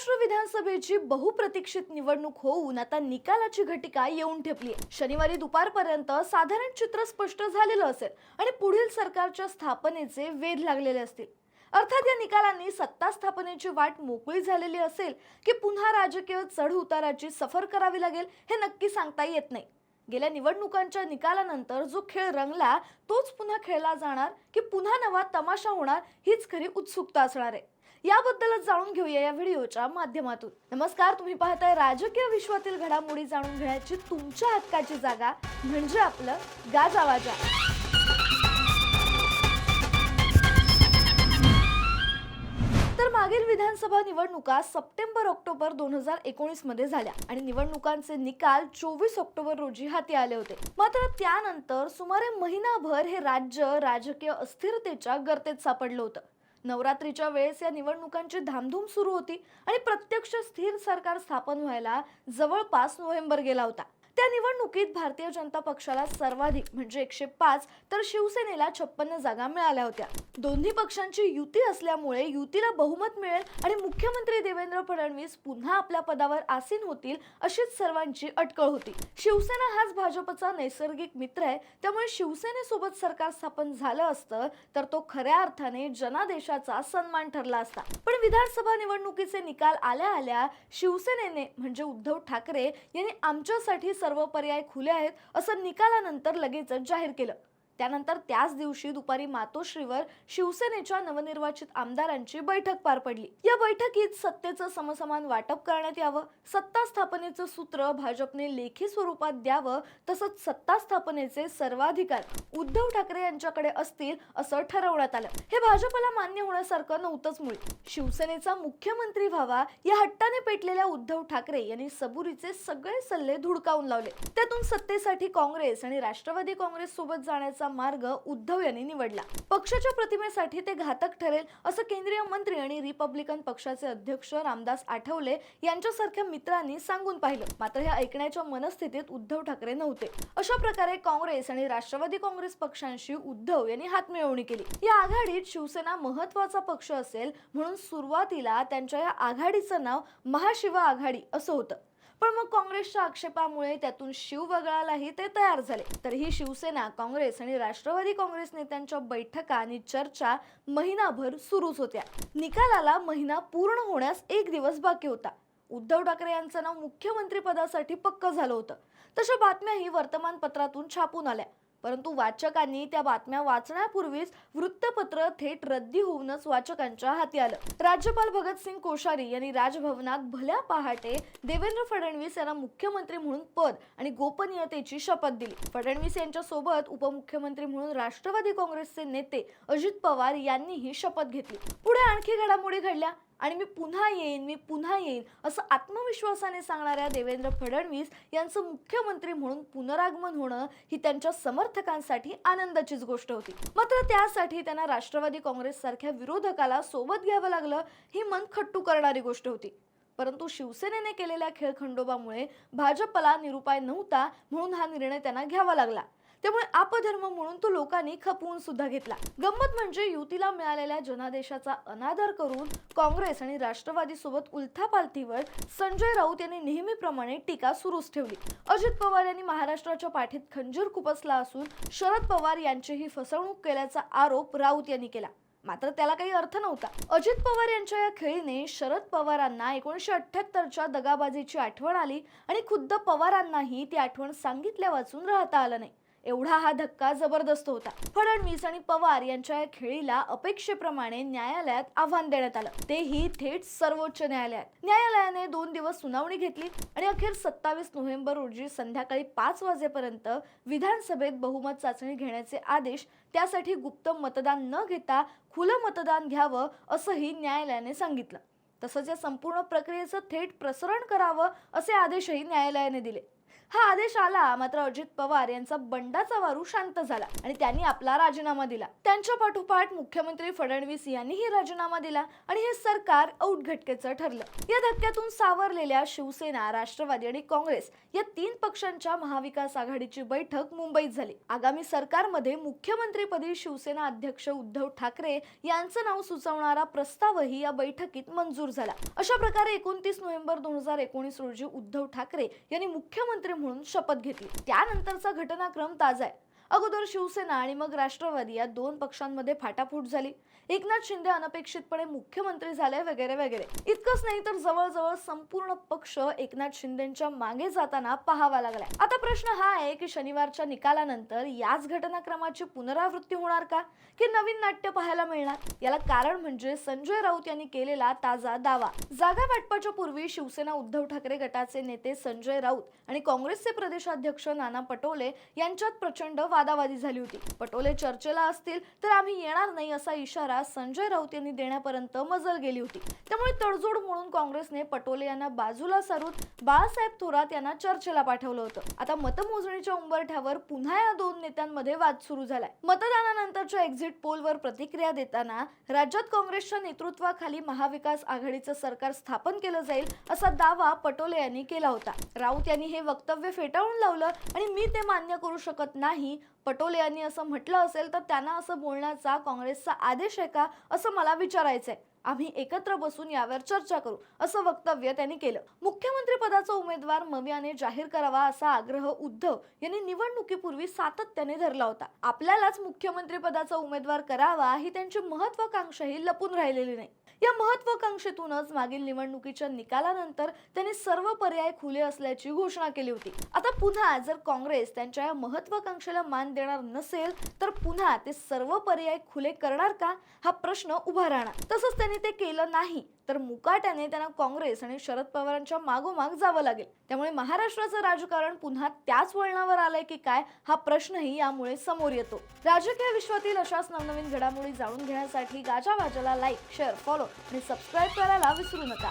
महाराष्ट्र विधानसभेची बहुप्रतीक्षित निवडणूक होऊन आता निकालाची घटिका येऊन ठेपली शनिवारी दुपारपर्यंत साधारण चित्र स्पष्ट झालेलं असेल आणि पुढील सरकारच्या स्थापनेचे वेध लागलेले असतील. अर्थात या निकालांनी सत्ता स्थापनेची वाट मोकळी झालेली असेल की पुन्हा राजकीय चढ उताराची सफर करावी लागेल हे नक्की सांगता येत नाही. गेल्या निवडणुकांच्या निकालानंतर जो खेळ रंगला तोच पुन्हा खेळला जाणार की पुन्हा नवा तमाशा होणार हीच खरी उत्सुकता असणार आहे. याबद्दलच जाणून घेऊया या व्हिडिओच्या माध्यमातून. नमस्कार तुम्ही पाहताय राजकीय विश्वातील घडामोडी जाणून घेण्याची तुमच्या हक्काची जागा म्हणजे आपलं गाजावाजा. विधानसभा निवडणुका सप्टेंबर ऑक्टोबर दोन हजार एकोणीसमध्ये झाल्या आणि निवडणुकांचे निकाल चोवीस ऑक्टोबर रोजी हाती आले होते. मात्र त्यानंतर सुमारे महिनाभर हे राज्य राजकीय अस्थिरतेच्या गर्तेत सापडलं होतं. नवरात्रीच्या वेळेस या निवडणुकांची धामधूम सुरू होती आणि प्रत्यक्ष स्थिर सरकार स्थापन व्हायला जवळपास नोव्हेंबर गेला होता. त्या निवडणुकीत भारतीय जनता पक्षाला सर्वाधिक म्हणजे एकशे पाच तर शिवसेनेला छप्पन्न जागा मिळाल्या होत्या. दोन्ही पक्षांची युती असल्यामुळे युतीला बहुमत मिळेल आणि मुख्यमंत्री देवेंद्र फडणवीस पुन्हा आपल्या पदावर आसीन होतील अशीच सर्वांची अटकळ होती. शिवसेना हाच भाजपचा नैसर्गिक मित्र आहे. त्यामुळे शिवसेनेसोबत सरकार स्थापन झालं असतं तर तो खऱ्या अर्थाने जनादेशाचा सन्मान ठरला असता. पण विधानसभा निवडणुकीचे निकाल आल्या आल्या शिवसेनेने म्हणजे उद्धव ठाकरे यांनी आमच्यासाठी सर्व पर्याय खुले आहेत असं निकालानंतर लगेचच जाहीर केलं. त्यानंतर त्याच दिवशी दुपारी मातोश्रीवर शिवसेनेच्या नवनिर्वाचित आमदारांची बैठक पार पडली. या बैठकीत सत्तेचं समसमान वाटप करण्यात यावं सत्ता स्थापनेचं सूत्र भाजपने लेखी स्वरूपात द्यावं तसंच सत्ता स्थापनेचे सर्वाधिकार उद्धव ठाकरे यांच्याकडे असतील असं ठरवण्यात आलं. हे भाजपला मान्य होण्यासारखं नव्हतंच मुळे. शिवसेनेचा मुख्यमंत्री व्हावा या हट्टाने पेटलेल्या उद्धव ठाकरे यांनी सबुरीचे सगळे सल्ले धुडकावून लावले. त्यातून सत्तेसाठी काँग्रेस आणि राष्ट्रवादी काँग्रेस सोबत जाण्याचा मार्ग उद्धव यांनी निवडला. पक्षाच्या प्रतिमेसाठी ते घातक ठरेल असं केंद्रीय मंत्री आणि रिपब्लिकन पक्षाचे अध्यक्ष रामदास आठवले यांच्यासारख्या मित्रांनी सांगून पाहिलं. मात्र हे ऐकण्याच्या मनस्थितीत उद्धव ठाकरे नव्हते. अशा प्रकारे काँग्रेस आणि राष्ट्रवादी काँग्रेस पक्षांशी उद्धव यांनी हातमिळवणी केली. या आघाडीत शिवसेना महत्त्वाचा पक्ष असेल म्हणून सुरुवातीला त्यांच्या या आघाडीचं नाव महाशिवा आघाडी असं होतं. पण मग काँग्रेसच्या आक्षेपामुळे त्यातून शिव वगळालाही ते तयार झाले. तर ही शिवसेना काँग्रेस आणि राष्ट्रवादी काँग्रेस नेत्यांच्या बैठका आणि चर्चा महिनाभर सुरूच होत्या. निकालाला महिना पूर्ण होण्यास एक दिवस बाकी होता. उद्धव ठाकरे यांचं नाव मुख्यमंत्री पदासाठी पक्क झालं होतं. तशा बातम्याही वर्तमानपत्रातून छापून आल्या. परंतु वाचकांनी त्या बातम्या वाचण्यापूर्वीच वृत्तपत्र थेट रद्दी होऊनच वाचकांच्या हाती आलं. राज्यपाल भगतसिंग कोश्यारी यांनी राजभवनात भल्या पहाटे देवेंद्र फडणवीस यांना मुख्यमंत्री म्हणून पद आणि गोपनीयतेची शपथ दिली. फडणवीस यांच्या सोबत उपमुख्यमंत्री म्हणून राष्ट्रवादी काँग्रेसचे नेते अजित पवार यांनीही शपथ घेतली. पुढे आणखी घडामोडी घडल्या. आणि मी पुन्हा येईन मी पुन्हा येईन असं आत्मविश्वासाने सांगणाऱ्या देवेंद्र फडणवीस यांचं मुख्यमंत्री म्हणून पुनरागमन होणं ही त्यांच्या समर्थकांसाठी आनंदाचीच गोष्ट होती. मात्र त्यासाठी त्यांना राष्ट्रवादी काँग्रेस सारख्या विरोधकाला सोबत घ्यावं लागलं ही मन खट्टू करणारी गोष्ट होती. परंतु शिवसेनेने केलेल्या खेळखंडोबामुळे भाजपला निरुपाय नव्हता म्हणून हा निर्णय त्यांना घ्यावा लागला. त्यामुळे अपधर्म म्हणून तो लोकांनी खपवून सुद्धा घेतला. गंमत म्हणजे युतीला मिळालेल्या जनादेशाचा अनादर करून काँग्रेस आणि राष्ट्रवादी सोबत उलथापालथीवर संजय राऊत यांनी नेहमीप्रमाणे टीका सुरूच ठेवली. अजित पवार यांनी महाराष्ट्राच्या पाठीत खंजीर खुपसला असून शरद पवार यांचीही फसवणूक केल्याचा आरोप राऊत यांनी केला. मात्र त्याला काही अर्थ नव्हता. अजित पवार यांच्या या खेळीने शरद पवारांना एकोणीसशे अठ्ठ्याहत्तरच्या दगाबाजीची आठवण आली आणि खुद्द पवारांनाही ती आठवण सांगितल्या वाचून राहता आलं नाही. एवढा हा धक्का जबरदस्त होता. फडणवीस आणि पवार यांच्या या खेळीला अपेक्षेप्रमाणे न्यायालयात आव्हान देण्यात आलं. तेही थेट सर्वोच्च न्यायालयात. न्यायालयाने दोन दिवस सुनावणी घेतली आणि अखेर सत्तावीस नोव्हेंबर रोजी संध्याकाळी पाच वाजेपर्यंत विधानसभेत बहुमत चाचणी घेण्याचे आदेश त्यासाठी गुप्त मतदान न घेता खुलं मतदान घ्यावं असंही न्यायालयाने सांगितलं. तसंच या संपूर्ण प्रक्रियेचं थेट प्रसारण करावं असे आदेशही न्यायालयाने दिले. हा आदेश आला. मात्र अजित पवार यांचा बंडाचा वारू शांत झाला आणि त्यांनी आपला राजीनामा दिला. त्यांच्या पाठोपाठ मुख्यमंत्री फडणवीस यांनीही राजीनामा दिला आणि हे सरकार औटघटकेचं ठरलं. या धक्क्यातून सावरलेल्या शिवसेना राष्ट्रवादी आणि काँग्रेस या तीन पक्षांच्या महाविकास आघाडीची बैठक मुंबईत झाली. आगामी सरकारमध्ये मुख्यमंत्रीपदी शिवसेना अध्यक्ष उद्धव ठाकरे यांचं नाव सुचवणारा प्रस्तावही या बैठकीत मंजूर झाला. अशा प्रकारे एकोणतीस नोव्हेंबर दोन हजार एकोणीस रोजी उद्धव ठाकरे यांनी मुख्यमंत्री म्हणून शपथ घेतली. त्यानंतरचा घटनाक्रम ताजा आहे. अगोदर शिवसेना आणि मग राष्ट्रवादी या दोन पक्षांमध्ये फाटाफूट झाली. एकनाथ शिंदे अनपेक्षितपणे मुख्यमंत्री झाले वगैरे वगैरे. इतकंच नाही तर जवळजवळ संपूर्ण पक्ष एकनाथ शिंदेच्या मागे जाताना पाहावा लागलाय. आता प्रश्न हा आहे की शनिवारच्या निकालानंतर याच घटनाक्रमाची पुनरावृत्ती होणार का? की नवीन नाट्य पाहायला मिळणार? याला कारण म्हणजे संजय राऊत यांनी केलेला ताजा दावा. जागा वाटपाच्या पूर्वी शिवसेना उद्धव ठाकरे गटाचे नेते संजय राऊत आणि काँग्रेसचे प्रदेशाध्यक्ष नाना पटोले यांच्यात प्रचंड वादावादी झाली होती. पटोले चर्चेला असतील तर आम्ही येणार नाही असा इशारा संजय राऊत यांनी देण्यापर्यंत मजल गेली होती. त्यामुळे तडजोड म्हणून काँग्रेसने पटोले यांना बाजूला सारून बाळासाहेब थोरात यांना चर्चेला पाठवलं होतं. आता मतमोजणीच्या उंबरठ्यावर पुन्हा या दोन नेत्यांमध्ये वाद सुरू झालाय. मतदानानंतरच्या एक्झिट पोलवर प्रतिक्रिया देताना राज्यात काँग्रेसच्या नेतृत्वाखाली महाविकास आघाडीचं सरकार स्थापन केलं जाईल असा दावा पटोले यांनी केला होता. राऊत यांनी हे वक्तव्य फेटाळून लावलं आणि मी ते मान्य करू शकत नाही now. पटोले यांनी असं म्हटलं असेल तर त्यांना असं बोलण्याचा काँग्रेसचा आदेश आहे का? असं मला विचारायचंय. आम्ही एकत्र बसून यावर चर्चा करू असं वक्तव्य त्यांनी केलं. मुख्यमंत्री पदाचा उमेदवार मवियाने जाहीर करावा असा आग्रह उद्धव यांनी निवडणुकीपूर्वी सातत्याने धरला होता. आपल्यालाच मुख्यमंत्री पदाचा उमेदवार करावा ही त्यांची महत्वाकांक्षाही लपून राहिलेली नाही. या महत्वाकांक्षेतूनच मागील निवडणुकीच्या निकालानंतर त्यांनी सर्व पर्याय खुले असल्याची घोषणा केली होती. आता पुन्हा जर काँग्रेस त्यांच्या या महत्वाकांक्षेला मान देणार नसेल तर पुन्हा ते सर्व पर्याय खुले करणार का? हा प्रश्न उभा राहणार. तसंच त्यांनी ते केलं नाही तर मुकाट्याने त्यांना काँग्रेस आणि शरद पवारांच्या मागोमाग जावं लागेल. त्यामुळे महाराष्ट्राचं राजकारण पुन्हा त्याच वळणावर आलंय की काय हा प्रश्नही यामुळे समोर येतो. राजकीय विश्वातील अशाच नवनवीन घडामोडी जाणून घेण्यासाठी गाजा वाजाला लाईक शेअर फॉलो आणि सबस्क्राईब करायला विसरू नका.